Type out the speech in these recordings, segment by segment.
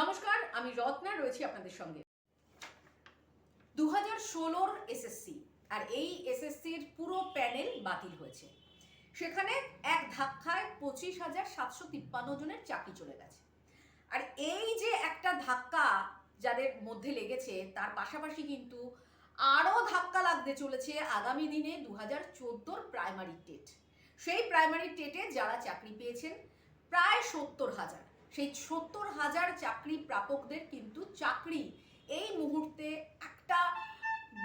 নমস্কার, আমি রত্না, রয়েছি আপনাদের সঙ্গে। দু হাজার ষোলোর এসএসসি, আর এই এসএসসির পুরো প্যানেল বাতিল হয়েছে। সেখানে এক ধাক্কায় পঁচিশ হাজার সাতশো তিপ্পান্ন জনের চাকরি চলে গেছে। আর এই যে একটা ধাক্কা যাদের মধ্যে লেগেছে, তার পাশাপাশি কিন্তু আরও ধাক্কা লাগতে চলেছে আগামী দিনে দু হাজার চোদ্দোর প্রাইমারি টেট। সেই প্রাইমারি টেটে যারা চাকরি পেয়েছেন, প্রায় সত্তর হাজার। সেই সত্তর হাজার চাকরি প্রাপকদের কিন্তু চাকরি। এই মুহূর্তে একটা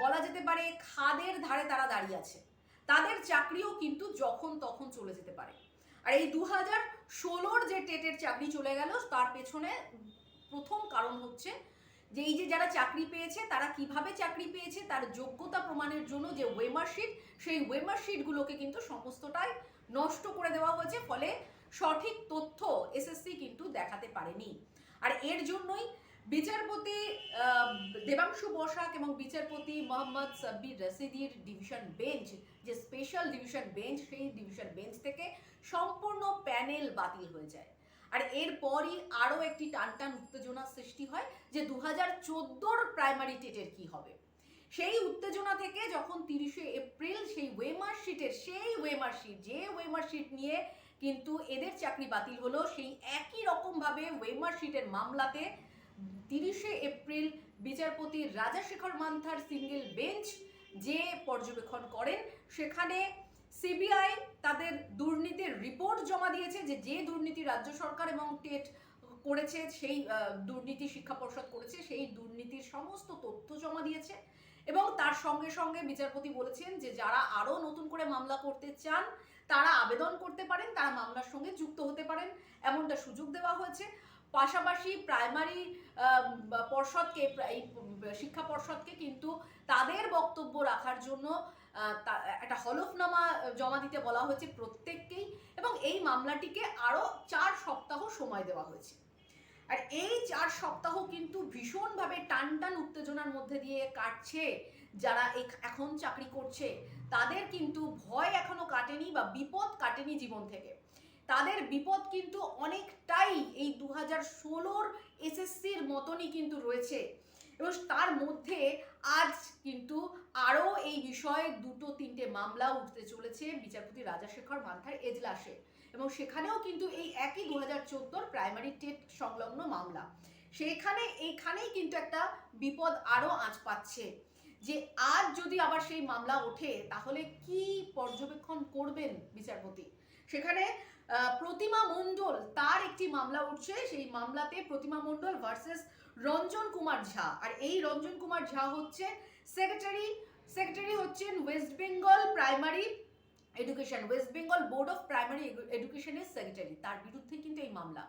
বলা যেতে পারে খাদের ধারে তারা দাঁড়িয়ে আছে। তাদের চাকরিও কিন্তু যখন তখন চলে যেতে পারে। আর এই দু হাজার ষোলোর যে টেটের চাকরি চলে গেল, তার পেছনে প্রথম কারণ হচ্ছে যে এই যে যারা চাকরি পেয়েছে, তারা কীভাবে চাকরি পেয়েছে, তার যোগ্যতা প্রমাণের জন্য যে ওয়েমারশিট সেই ওয়েমারশিটগুলোকে কিন্তু সমস্তটাই নষ্ট করে দেওয়া হয়েছে। ফলে সঠিক তথ্য এসএসসি কিন্তু দেখাতে পারেনি। আর এর জন্যই বিচারপতি দেবাংশু বসাক এবং বিচারপতি মোহাম্মদ সাব্বির রশিদির ডিভিশন বেঞ্চ যে স্পেশাল ডিভিশন বেঞ্চ সেই ডিভিশন বেঞ্চ থেকে সম্পূর্ণ প্যানেল বাতিল হয়ে যায়। আর এরপরই আরও একটি টানটান উত্তেজনা সৃষ্টি হয় যে দু হাজার চোদ্দোর প্রাইমারি টেটের কি হবে। সেই উত্তেজনা থেকে যখন তিরিশে এপ্রিল সেই ওয়েমার্কশিটের সেই ওয়েমার্কশিট যে ওয়েমার্কশিট নিয়ে কিন্তু এদের চাকরি বাতিল হলো সেই একই রকমভাবে ওয়েমার্কশিটের মামলাতে তিরিশে এপ্রিল বিচারপতি রাজাশেখর মান্থার সিঙ্গেল বেঞ্চ যে পর্যবেক্ষণ করেন, সেখানে সিবিআই তাদের দুর্নীতির রিপোর্ট জমা দিয়েছে যে যে দুর্নীতি রাজ্য সরকার এবং টেট করেছে, সেই দুর্নীতি শিক্ষা পর্ষদ করেছে, সেই দুর্নীতির সমস্ত তথ্য জমা দিয়েছে এবং তার সঙ্গে সঙ্গে বিচারপতি বলেছেন যে যারা আরও নতুন করে মামলা করতে চান তারা আবেদন করতে পারেন, তারা মামলার সঙ্গে যুক্ত হতে পারেন, এমনটা সুযোগ দেওয়া হয়েছে। পাশাপাশি প্রাইমারি পর্ষদকে এই, শিক্ষা পর্ষদকে কিন্তু তাদের বক্তব্য রাখার জন্য একটা হলফনামা জমা দিতে বলা হয়েছে প্রত্যেককেই এবং এই মামলাটিকে আরও চার সপ্তাহ সময় দেওয়া হয়েছে। আর এই চার সপ্তাহ কিন্তু ভীষণভাবে টান টান উত্তেজনার মধ্যে দিয়ে কাটছে যারা এখ- এখন চাকরি করছে, তাদের কিন্তু ভয় এখনও কাটেনি বা বিপদ কাটেনি জীবন থেকে। তাদের বিপদ কিন্তু অনেকটাই এই দু হাজার ষোলোর এসএসসির মতনই কিন্তু রয়েছে। এবং তার মধ্যে আজ কিন্তু আরও এই বিষয়ে দুটো তিনটে মামলা উঠতে চলেছে বিচারপতি রাজাশেখর মান্থার এজলাসে। এবং সেখানেও কিন্তু এই একই দু হাজার চোদ্দোর প্রাইমারি টেট সংলগ্ন মামলা। সেখানে এইখানেই কিন্তু একটা বিপদ আরও আঁচ পাচ্ছে। যে আজ যদি আবার সেই মামলা ওঠে, তাহলে কি পর্যবেক্ষণ করবেন বিচারপতি? সেখানে প্রতিমা মণ্ডল তার একটি মামলা উঠছে। সেই মামলাতে প্রতিমা মণ্ডল ভার্সেস রঞ্জন কুমার ঝা। আর এই রঞ্জন কুমার ঝা হচ্ছে সেক্রেটারি সেক্রেটারি হচ্ছেন West Bengal primary education West Bengal board of primary এডুকেশনের সেক্রেটারি তার বিরুদ্ধে কিন্তু এই মামলা।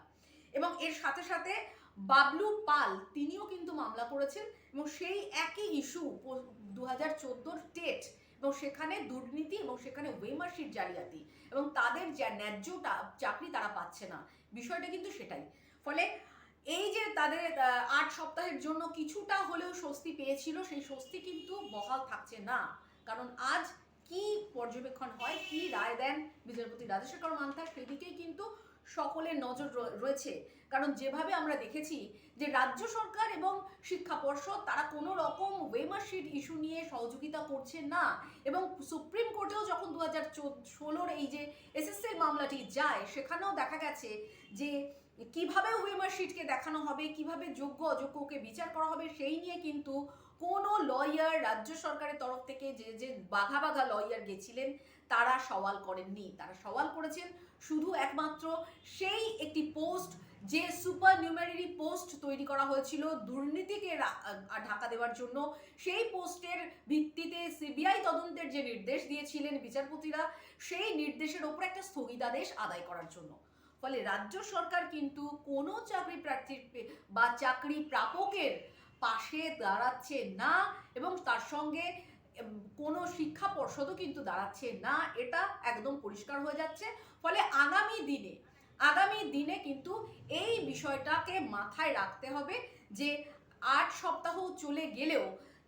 এবং এর সাথে সাথে বাবলু পাল, তিনিও কিন্তু মামলা করেছেন এবং সেই একই ইস্যু দু হাজার চোদ্দোর টেট এবং সেখানে দুর্নীতি এবং সেখানে ওয়েমার্কশিট জালিয়াতি এবং তাদের যা ন্যায্য টা- চাকরি তারা পাচ্ছে না। বিষয়টা কিন্তু সেটাই। ফলে এই যে তাদের আট সপ্তাহের জন্য কিছুটা হলেও স্বস্তি পেয়েছিল, সেই স্বস্তি কিন্তু বহাল থাকছে না। কারণ আজ কি পর্যবেক্ষণ হয়, কি রায় দেন বিচারপতি রাজশেখর মান্থার সেদিকেই কিন্তু সকলের নজর রয়েছে। কারণ যেভাবে আমরা দেখেছি যে রাজ্য সরকার এবং শিক্ষা পর্ষদ তারা কোনো রকম ওয়েমার্কশিট ইস্যু নিয়ে সহযোগিতা করছে না। এবং সুপ্রিম কোর্টেও যখন দু হাজার ষোলোর এই যে এসএসসির মামলাটি যায়, সেখানেও দেখা গেছে যে কীভাবে ওয়েমার্কশিটকে দেখানো হবে, কীভাবে যোগ্য অযোগ্যকে বিচার করা হবে, সেই নিয়ে কিন্তু কোনো লয়ার রাজ্য সরকারের তরফ থেকে যে যে বাঘা বাঘা লয়ার গেছিলেন, তারা সওয়াল করেননি। তারা সওয়াল করেছেন শুধু একমাত্র সেই একটি পোস্ট যে সুপার নিউমারি পোস্ট তৈরি করা হয়েছিল দুর্নীতিকে ঢাকা দেওয়ার জন্য, সেই পোস্টের ভিত্তিতে সিবিআই তদন্তের যে নির্দেশ দিয়েছিলেন বিচারপতিরা, সেই নির্দেশের ওপর একটা স্থগিতাদেশ আদায় করার জন্য। ফলে রাজ্য সরকার কিন্তু কোনো চাকরি প্রার্থীর বা চাকরি প্রাপকের পাশে দাঁড়াচ্ছে না এবং তার সঙ্গে কোনো শিক্ষা পর্ষদও কিন্তু দাঁড়াচ্ছে না। এটা একদম পরিষ্কার হয়ে যাচ্ছে। ফলে আগামী দিনে আগামী দিনে কিন্তু এই বিষয়টাকে মাথায় রাখতে হবে যে আট সপ্তাহ চলে গেলেও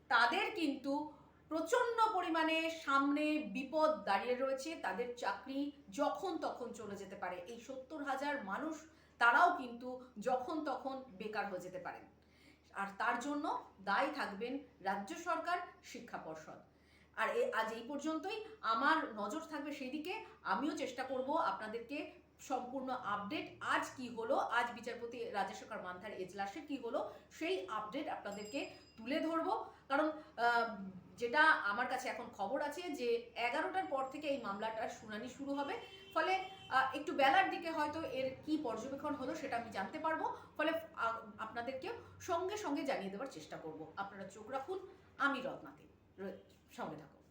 তাদের কিন্তু প্রচণ্ড পরিমাণে সামনে বিপদ দাঁড়িয়ে রয়েছে। তাদের চাকরি যখন তখন চলে যেতে পারে। এই সত্তর হাজার মানুষ, তারাও কিন্তু যখন তখন বেকার হয়ে যেতে পারেন। আর তার জন্য দায়ী থাকবেন রাজ্য সরকার, শিক্ষা পর্ষদ। আর আজ এই পর্যন্তই। আমার নজর থাকবে সেই দিকে আমিও চেষ্টা করব আপনাদেরকে সম্পূর্ণ আপডেট। আজ কি হলো? আজ বিচারপতি রাজেশ্বর মান্থার এজলাসে কি হলো? সেই আপডেট আপনাদেরকে তুলে ধরবো। কারণ যেটা আমার কাছে এখন খবর আছে যে এগারোটার পর থেকে এই মামলাটার শুনানি শুরু হবে। ফলে একটু বেলার দিকে হয়তো এর কি পর্যবেক্ষণ হলো সেটা আমি জানতে পারব। ফলে আপনাদেরকেও আপনাদেরকে সঙ্গে সঙ্গে জানিয়ে দেওয়ার চেষ্টা করব। আপনারা চোখ রাখুন। আমি রত্নাকে। সঙ্গে থাকুন।